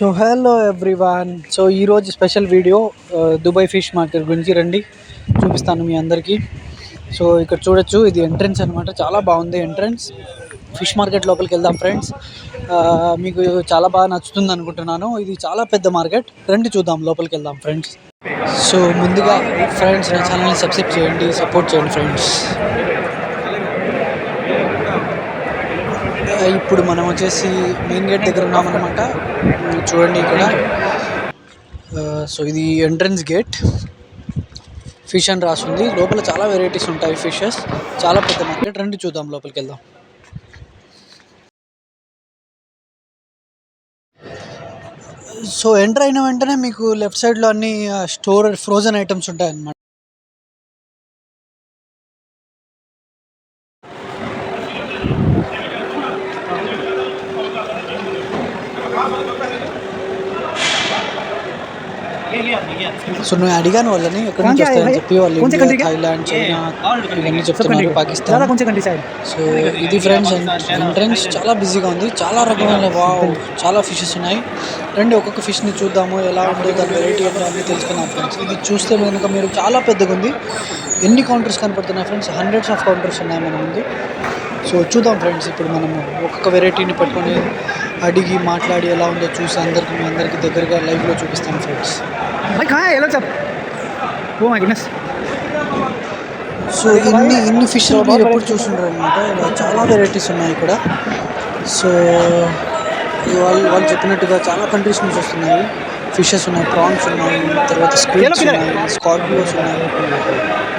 So hello everyone so ఈరోజు special video Dubai fish market గురించి రండి. చూపిస్తాను మీ అందరికీ. సో ఇక్కడ చూడొచ్చు ఇది ఎంట్రన్స్ అనమాట చాలా బాగుంది ఎంట్రన్స్ ఫిష్ మార్కెట్ లోపలికి వెళ్దాం ఫ్రెండ్స్ uh, మీకు చాలా బాగా నచ్చుతుంది అనుకుంటున్నాను. ఇది చాలా పెద్ద మార్కెట్ రండి చూద్దాం లోపలికి వెళ్దాం ఫ్రెండ్స్ సో ముందుగా ఫ్రెండ్స్ నా ఛానల్ని సబ్స్క్రైబ్ చేయండి సపోర్ట్ చేయండి ఫ్రెండ్స్ ఇప్పుడు మనం వచ్చేసి మెయిన్ గేట్ దగ్గర ఉన్నామన్నమాట. చూడండి ఇక్కడ. సో ఇది ఎంట్రన్స్ గేట్. ఫిష్ అని రాస్తుంది లోపల చాలా వెరైటీస్ ఉంటాయి ఫిషెస్. చాలా పెద్ద మార్కెట్. రండి చూద్దాం లోపలికి వెళ్దాం. సో ఎంటర్ అయిన వెంటనే మీకు లెఫ్ట్ సైడ్లో అన్ని స్టోర్ ఫ్రోజన్ ఐటమ్స్ ఉంటాయి సో నువ్వు అడిగాను వాళ్ళని ఎక్కడి నుంచి వస్తాయని చెప్పి వాళ్ళు ఇండియా చైనా ఇవన్నీ చెప్తున్నారు పాకిస్తాన్. సో ఇది ఫ్రెండ్స్ ఎంట్రెన్స్ చాలా బిజీగా ఉంది చాలా రకమైన వావ్ చాలా ఫిషెస్ ఉన్నాయి. రండి ఒక్కొక్క ఫిష్ని చూద్దాము ఎలా ఉందో దాని వెరైటీ ఏంటో అన్నీ తెలుసుకున్నాం ఫ్రెండ్స్ ఇది చూస్తే కనుక మీరు చాలా పెద్దగా ఉంది. ఎన్ని కౌంటర్స్ కనపడుతున్నాయి ఫ్రెండ్స్ హండ్రెడ్స్ ఆఫ్ కౌంటర్స్ ఉన్నాయి మన ముందు. సో చూద్దాం ఫ్రెండ్స్ ఇప్పుడు మనము ఒక్కొక్క వెరైటీని పట్టుకొని అడిగి మాట్లాడి ఎలా ఉందో చూసి అందరికి మీ అందరికి దగ్గరగా లైవ్లో చూపిస్తాం ఫ్రెండ్స్. ఎలా చెప్ ఓ సో ఇన్ని ఇన్ని ఫిష్ ఎప్పుడు చూసుంటారు అనమాట ఇలా చాలా వెరైటీస్ ఉన్నాయి ఇక్కడ. సో వాళ్ళు వాళ్ళు చెప్పినట్టుగా చాలా కంట్రీస్ నుంచి వస్తున్నాయి. ఫిషెస్ ఉన్నాయి ప్రాన్స్ ఉన్నాయి తర్వాత స్క్విడ్స్ ఉన్నాయి స్కార్పియోస్ ఉన్నాయి.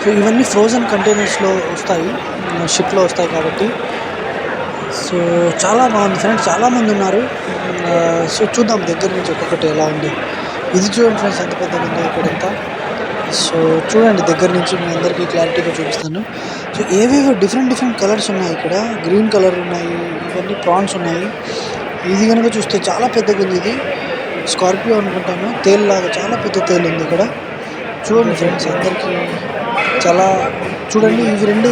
సో ఇవన్నీ ఫ్రోజన్ కంటైనర్స్లో వస్తాయి షిప్లో వస్తాయి కాబట్టి. సో చాలా బాగుంది ఫ్రెండ్స్ చాలామంది ఉన్నారు. సో చూద్దాం దగ్గర నుంచి ఒక్కొక్కటి ఎలా ఉంది. ఇది చూడండి ఫ్రెండ్స్ ఎంత పెద్దగా ఉందో ఇక్కడంతా సో చూడండి దగ్గర నుంచి మీ అందరికీ క్లారిటీగా చూపిస్తాను. సో ఏవేవో డిఫరెంట్ డిఫరెంట్ కలర్స్ ఉన్నాయి ఇక్కడ. గ్రీన్ కలర్ ఉన్నాయి ఇవన్నీ ప్రాన్స్ ఉన్నాయి. ఇది కనుక చూస్తే చాలా పెద్దగా ఉంది ఇది. స్కార్పియో అనుకుంటాను. తేలు లాగా చాలా పెద్ద తేలు ఉంది ఇక్కడ. చూడండి ఫ్రెండ్స్ అందరికీ చాలా చూడండి ఇవి రెండు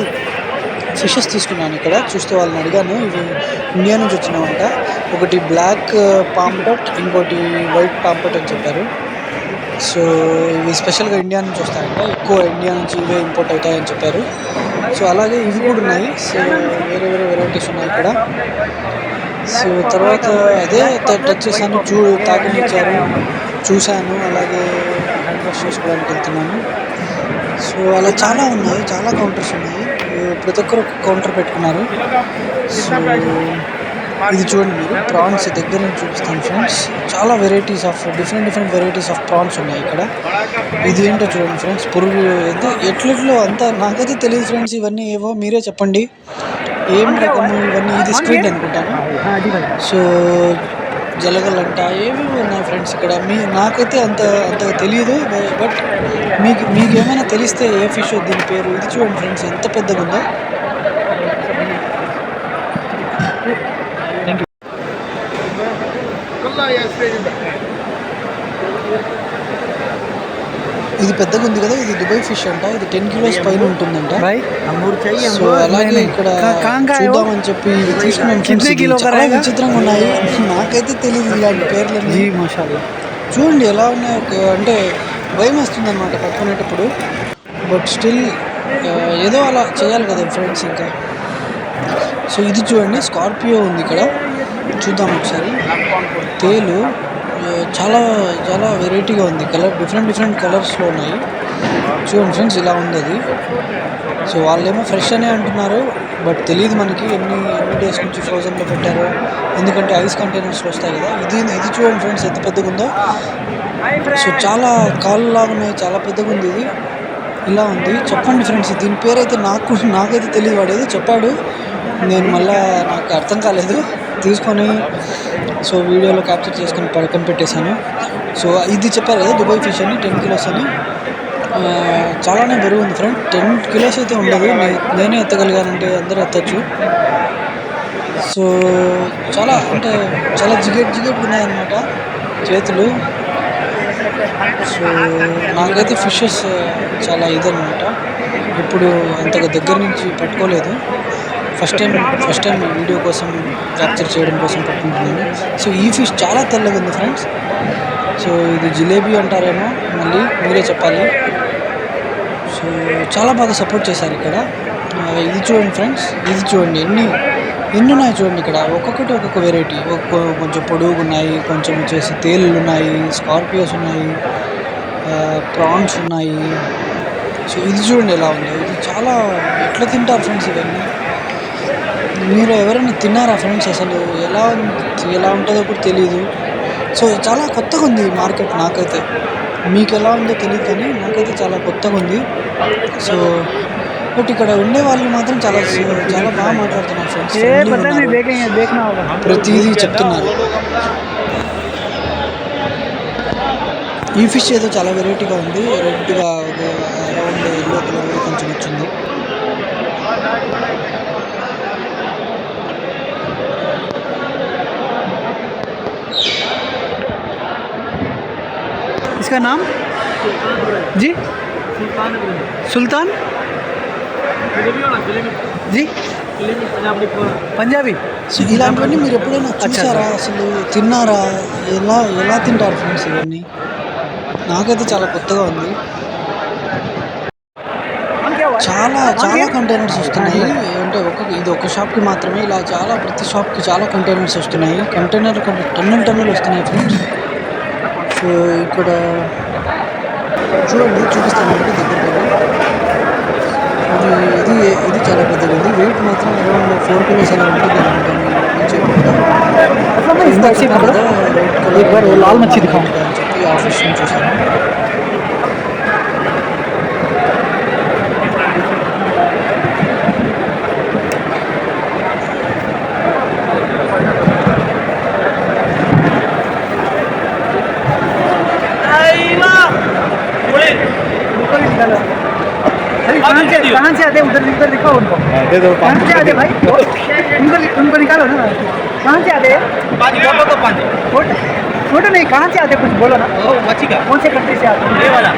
ఫిషెస్ తీసుకున్నాను ఇక్కడ. చూస్తే వాళ్ళని అడిగాను ఇవి ఇండియా నుంచి వచ్చినామంట ఒకటి బ్లాక్ పాంపట్ uh, ఇంకోటి వైట్ పాంపట్ అని చెప్పారు. సో ఇవి స్పెషల్గా ఇండియా నుంచి వస్తాయంట. ఎక్కువ ఇండియా నుంచి ఇవే ఇంపోర్ట్ అవుతాయని చెప్పారు. సో అలాగే ఇవి కూడా ఉన్నాయి. సో వేరే వేరే వెరైటీస్ ఉన్నాయి ఇక్కడ. సో తర్వాత అదే టచ్ చేశాను చూ తాకినిచ్చారు చూశాను. అలాగే హ్యాండ్ వాష్ చేసుకోవడానికి వెళ్తున్నాను. సో అలా చాలా ఉన్నాయి. చాలా కౌంటర్స్ ఉన్నాయి. ప్రతి ఒక్కరు కౌంటర్ పెట్టుకున్నారు. సో ఇది చూడండి మీరు. ప్రాన్స్ దగ్గర నుంచి చూపిస్తాను ఫ్రెండ్స్. చాలా varieties of different different varieties of prawns ఉన్నాయి ఇక్కడ. ఇది ఏంటో చూడండి ఫ్రెండ్స్. పురుగు ఎంత ఎట్లెట్లో అంతా నాకైతే తెలియదు ఫ్రెండ్స్. ఇవన్నీ ఏవో మీరే చెప్పండి. ఏం రకము ఇవన్నీ ఇది స్క్రీన్ అనుకుంటాను. సో జలగలంట ఏమి ఉన్నాయి ఫ్రెండ్స్ ఇక్కడ. మీ నాకైతే అంత అంత తెలియదు బట్ మీకు మీకు ఏమైనా తెలిస్తే ఏ ఫిష్ దీని పేరు ఇది చూడండి ఫ్రెండ్స్ ఎంత పెద్దగా ఉందో ఇది పెద్దగా ఉంది కదా ఇది దుబాయ్ ఫిష్ అంట. ఇది టెన్ కిలోస్ పైన ఉంటుందంట. సో అలాగే ఇక్కడ చూద్దామని చెప్పి విచిత్రంగా ఉన్నాయి. నాకైతే తెలియదు ఇలాంటి పేర్లు చూడండి ఎలా ఉన్నాయో. అంటే భయం వస్తుంది అనమాట పట్టుకునేటప్పుడు బట్ స్టిల్ ఏదో అలా చేయాలి కదా ఫ్రెండ్స్ ఇంకా. సో ఇది చూడండి స్కార్పియో ఉంది ఇక్కడ. చూద్దాం ఒకసారి. తేలు. చాలా చాలా వెరైటీగా ఉంది. కలర్ డిఫరెంట్ డిఫరెంట్ కలర్స్లో ఉన్నాయి. చూడండి ఫ్రెండ్స్ ఇలా ఉంది అది సో వాళ్ళేమో ఫ్రెష్ అనే అంటున్నారు బట్ తెలియదు మనకి ఎన్ని ఎన్ని డేస్ నుంచి ఫ్రోజన్లో పెట్టారో. ఎందుకంటే ఐస్ కంటైనర్స్లో వస్తాయి కదా. ఇది ఇది చూడండి ఫ్రెండ్స్ ఎంత పెద్దగా ఉందో. సో చాలా కాళ్ళు లాగా ఉన్నాయి చాలా పెద్దగా ఉంది ఇది. ఇలా ఉంది. చెప్పండి ఫ్రెండ్స్ దీని పేరైతే నాకు నాకైతే తెలియదు వాడేది చెప్పాడు. నేను మళ్ళీ నాకు అర్థం కాలేదు. తీసుకొని సో వీడియోలో క్యాప్చర్ చేసుకొని పడుకొని పెట్టేశాను. సో ఇది చెప్పారు కదా దుబాయ్ ఫిష్ అని టెన్ కిలోస్ అని. చాలానే బరువు ఉంది ఫ్రెండ్ టెన్ కిలోస్ అయితే ఉండదు. నేనే ఎత్తగలిగానంటే అందరూ ఎత్తచ్చు. సో చాలా అంటే చాలా జిగేట్ జిగేట్ ఉన్నాయన్నమాట చేతులు. సో నాకైతే ఫిషెస్ చాలా ఇదన్నమాట. ఇప్పుడు అంతగా దగ్గర నుంచి పట్టుకోలేదు. First time first time video కోసం క్యాప్చర్ చేయడం కోసం పట్టుకుంటున్నాను. సో ఈ ఫిష్ చాలా తెల్లగా ఉంది ఫ్రెండ్స్ సో ఇది జిలేబీ అంటారేమో మళ్ళీ మీరే చెప్పాలి. సో చాలా బాగా సపోర్ట్ చేశారు ఇక్కడ. ఇది చూడండి ఫ్రెండ్స్ ఇది చూడండి ఎన్ని ఎన్ని ఉన్నాయి చూడండి ఇక్కడ. ఒక్కొక్కటి ఒక్కొక్క వెరైటీ ఒక్కొక్క కొంచెం పొడుగు ఉన్నాయి కొంచెం వచ్చేసి తేళ్ళు ఉన్నాయి స్కార్పియోస్ ఉన్నాయి ప్రాన్స్ ఉన్నాయి. సో ఇది చూడండి ఎలా ఉంది. ఇది చాలా ఎట్లా తింటారు ఫ్రెండ్స్ ఇవన్నీ? మీరు ఎవరైనా తిన్నారా ఫ్రెండ్స్? అసలు ఎలా ఎలా ఉంటుందో కూడా తెలియదు సో చాలా కొత్తగా ఉంది మార్కెట్ నాకైతే. మీకు ఎలా ఉందో తెలియదు కానీ నాకైతే చాలా కొత్తగా ఉంది. సో బట్ ఇక్కడ ఉండే వాళ్ళు మాత్రం చాలా చాలా బాగా మాట్లాడుతున్నారు ఫ్రెండ్స్. ప్రతిదీ చెప్తున్నారు. ఈ ఫిష్ ఏదో చాలా వెరైటీగా ఉంది. రెడ్గా అరౌండ్ ఎల్లో కలర్ इसका नाम जी सुल्तान जी पंजाबी సో ఇలాంటివన్నీ మీరు ఎప్పుడైనా చూసారా అసలు తిన్నారా ఎలా ఎలా తింటారు ఫ్రెండ్స్ ఇవన్నీ నాకైతే చాలా కొత్తగా ఉంది చాలా చాలా కంటైనర్స్ వస్తున్నాయి అంటే ఒక్కొక్క ఇది ఒక షాప్కి మాత్రమే ఇలా చాలా ప్రతి షాప్కి చాలా కంటైనర్స్ వస్తున్నాయి కంటైనర్ టన్నులు టన్నులు వస్తున్నాయి ఫ్రెండ్స్ సో ఇక్కడ చూడండి చూపిస్తాను దగ్గర అది ఇది ఇది చాలా పెద్దగా వెయిట్ మాత్రం అరౌండ్ ఫోర్ కిలోస్ అలా ఉంటుంది అనుకుంటాను రెడ్ కలర్ లాల్ మచ్చి చెప్పి ఆఫీస్ నుంచి చూసాను से कहाँ से आते उधर उधर दिखाओ उनको दे दो कहाँ से आते भाई उनको उनको निकालो ना कहाँ से आते पाँच बोलो तो पाँच फोटो फोटो नहीं कहाँ से आते कुछ बोलो ना ओ मच्छी का कौन से कंट्री से आते ये वाला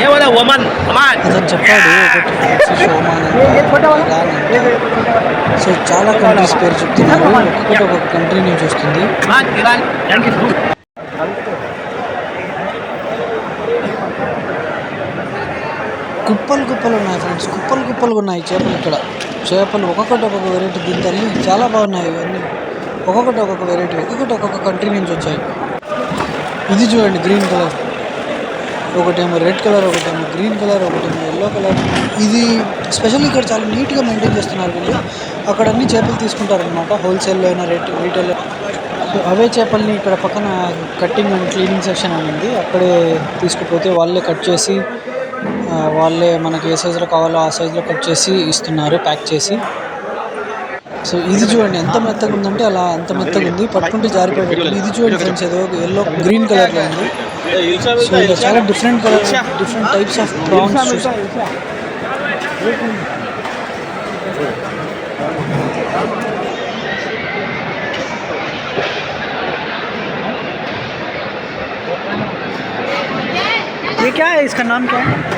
ये वाला वमन हमार అతను చెప్పాడు ఒకటి ఫ్లెక్సీ షోమాన్ ये ये छोटा वाला ఇరాన్ ये అంట. ये छोटा वाला సో చాలా కంట్రీస్ పేరు చెప్తున్నారు ఒక్కొక్కటి ఒక్కొక్క కంట్రీ నుంచి వస్తుంది కుప్పలు కుప్పలు ఉన్నాయి ఫ్రెండ్స్ కుప్పలు కుప్పలు ఉన్నాయి చేపలు ఇక్కడ. చేపలు ఒక్కొక్కటి ఒక్కొక్క వెరైటీ దీని తల్లి చాలా బాగున్నాయి ఇవన్నీ. ఒక్కొక్కటి ఒక్కొక్క వెరైటీ ఒక్కొక్కటి ఒక్కొక్క కంట్రీ నుంచి వచ్చాయి. ఇది చూడండి గ్రీన్ కలర్ ఒకటేమో రెడ్ కలర్ ఒకటేమో గ్రీన్ కలర్ ఒకటేమో ఎల్లో కలర్ ఇది స్పెషల్ ఇక్కడ చాలా నీట్గా మెయింటైన్ చేస్తున్నారు వీళ్ళు. అక్కడ అన్ని చేపలు తీసుకుంటారనమాట హోల్సేల్లో అయినా రేట్ రీటైల్ అవే చేపల్ని ఇక్కడ పక్కన కట్టింగ్ అండ్ క్లీనింగ్ సెక్షన్ అని ఉంది. అక్కడే తీసుకుపోతే వాళ్ళే కట్ చేసి వాళ్ళే మనకి ఏ సైజులో కావాలో ఆ సైజులో కట్ చేసి ఇస్తున్నారు ప్యాక్ చేసి సో ఇది చూడండి ఎంత మెత్తగా ఉందంటే అలా అంత మెత్తగా ఉంది పట్టుకుంటే జారిపోయేటట్టు ఇది చూడండి ఫ్రెండ్స్ ఏదో ఎల్లో గ్రీన్ కలర్లో ఉంది సో ఇలా చాలా different colour different types of prawns ये क्या है इसका नाम क्या है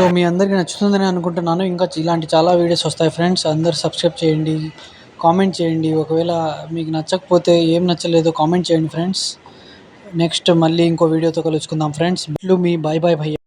సో మీ అందరికీ నచ్చుతుందని అనుకుంటున్నాను. ఇంకా ఇలాంటి చాలా వీడియోస్ వస్తాయి ఫ్రెండ్స్. అందరు సబ్స్క్రైబ్ చేయండి కామెంట్ చేయండి. ఒకవేళ మీకు నచ్చకపోతే ఏం నచ్చలేదో కామెంట్ చేయండి ఫ్రెండ్స్. నెక్స్ట్ మళ్ళీ ఇంకో వీడియోతో కలుసుకుందాం ఫ్రెండ్స్. మీ బాయ్ బాయ్ భయ్య.